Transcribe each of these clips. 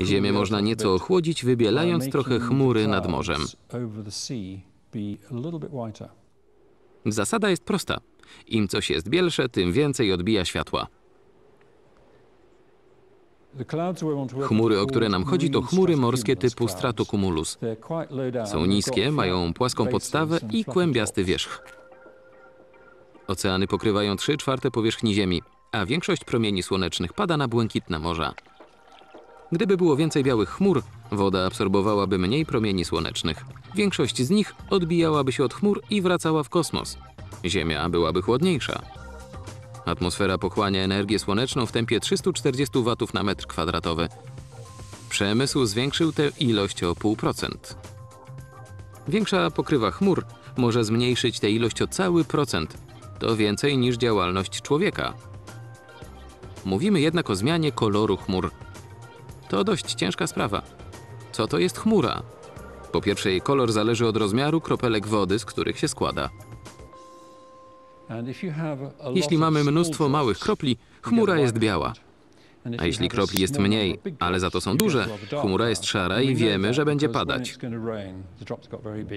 Ziemię można nieco ochłodzić, wybielając trochę chmury nad morzem. Zasada jest prosta. Im coś jest bielsze, tym więcej odbija światła. Chmury, o które nam chodzi, to chmury morskie typu stratocumulus. Są niskie, mają płaską podstawę i kłębiasty wierzch. Oceany pokrywają 3 czwarte powierzchni Ziemi, a większość promieni słonecznych pada na błękitne morza. Gdyby było więcej białych chmur, woda absorbowałaby mniej promieni słonecznych. Większość z nich odbijałaby się od chmur i wracała w kosmos. Ziemia byłaby chłodniejsza. Atmosfera pochłania energię słoneczną w tempie 340 W na metr kwadratowy. Przemysł zwiększył tę ilość o 0,5%. Większa pokrywa chmur może zmniejszyć tę ilość o cały procent. To więcej niż działalność człowieka. Mówimy jednak o zmianie koloru chmur. To dość ciężka sprawa. Co to jest chmura? Po pierwsze, jej kolor zależy od rozmiaru kropelek wody, z których się składa. Jeśli mamy mnóstwo małych kropli, chmura jest biała. A jeśli kropli jest mniej, ale za to są duże, chmura jest szara i wiemy, że będzie padać.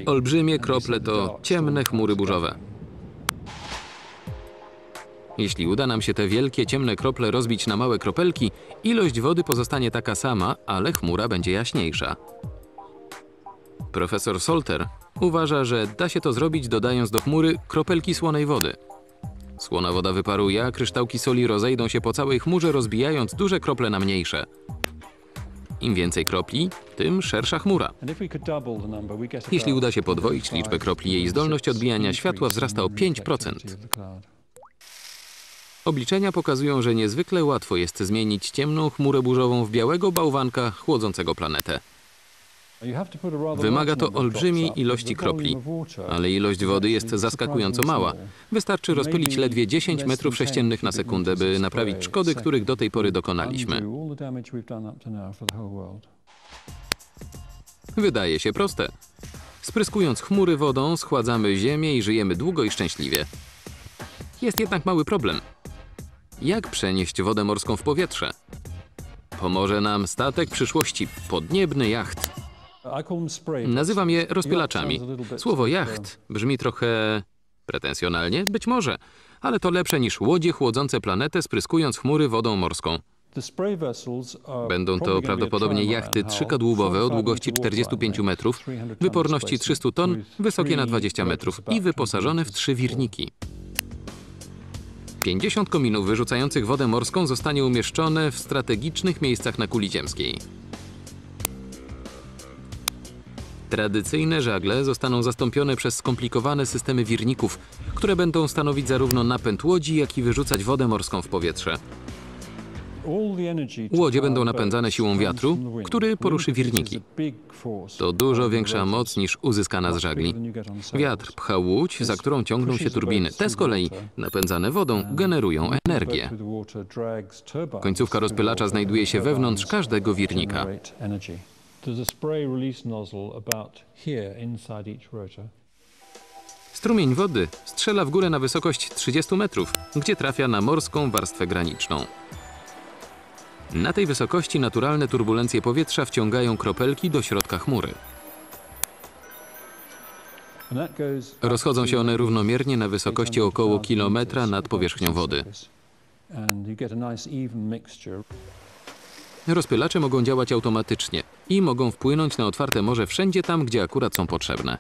Olbrzymie krople to ciemne chmury burzowe. Jeśli uda nam się te wielkie ciemne krople rozbić na małe kropelki, ilość wody pozostanie taka sama, ale chmura będzie jaśniejsza. Profesor Solter uważa, że da się to zrobić dodając do chmury kropelki słonej wody. Słona woda wyparuje, a kryształki soli rozejdą się po całej chmurze, rozbijając duże krople na mniejsze. Im więcej kropli, tym szersza chmura. Jeśli uda się podwoić liczbę kropli, jej zdolność odbijania światła wzrasta o 5%. Obliczenia pokazują, że niezwykle łatwo jest zmienić ciemną chmurę burzową w białego bałwanka chłodzącego planetę. Wymaga to olbrzymiej ilości kropli, ale ilość wody jest zaskakująco mała. Wystarczy rozpylić ledwie 10 metrów sześciennych na sekundę, by naprawić szkody, których do tej pory dokonaliśmy. Wydaje się proste. Spryskując chmury wodą, schładzamy ziemię i żyjemy długo i szczęśliwie. Jest jednak mały problem. Jak przenieść wodę morską w powietrze? Pomoże nam statek przyszłości, podniebny jacht. Nazywam je rozpylaczami. Słowo jacht brzmi trochę pretensjonalnie, być może, ale to lepsze niż łodzie chłodzące planetę, spryskując chmury wodą morską. Będą to prawdopodobnie jachty trzykadłubowe o długości 45 metrów, wyporności 300 ton, wysokie na 20 metrów i wyposażone w trzy wirniki. 50 kominów wyrzucających wodę morską zostanie umieszczone w strategicznych miejscach na kuli ziemskiej. Tradycyjne żagle zostaną zastąpione przez skomplikowane systemy wirników, które będą stanowić zarówno napęd łodzi, jak i wyrzucać wodę morską w powietrze. Łodzie będą napędzane siłą wiatru, który poruszy wirniki. To dużo większa moc niż uzyskana z żagli. Wiatr pcha łódź, za którą ciągną się turbiny. Te z kolei, napędzane wodą, generują energię. Końcówka rozpylacza znajduje się wewnątrz każdego wirnika. Strumień wody strzela w górę na wysokość 30 metrów, gdzie trafia na morską warstwę graniczną. Na tej wysokości naturalne turbulencje powietrza wciągają kropelki do środka chmury. Rozchodzą się one równomiernie na wysokości około kilometra nad powierzchnią wody. Rozpylacze mogą działać automatycznie i mogą wpłynąć na otwarte morze wszędzie tam, gdzie akurat są potrzebne.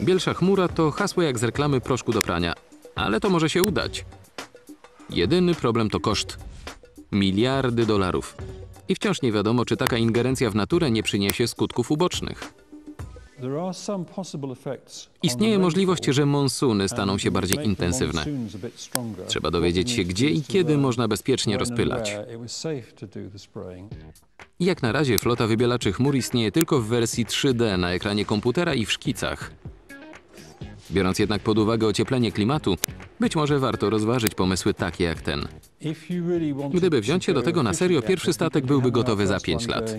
Bielsza chmura to hasło jak z reklamy proszku do prania, ale to może się udać. Jedyny problem to koszt. Miliardy dolarów. I wciąż nie wiadomo, czy taka ingerencja w naturę nie przyniesie skutków ubocznych. Istnieje możliwość, że monsuny staną się bardziej intensywne. Trzeba dowiedzieć się, gdzie i kiedy można bezpiecznie rozpylać. Jak na razie flota wybielaczy chmur istnieje tylko w wersji 3D na ekranie komputera i w szkicach. Biorąc jednak pod uwagę ocieplenie klimatu, być może warto rozważyć pomysły takie jak ten. Gdyby wziąć się do tego na serio, pierwszy statek byłby gotowy za 5 lat.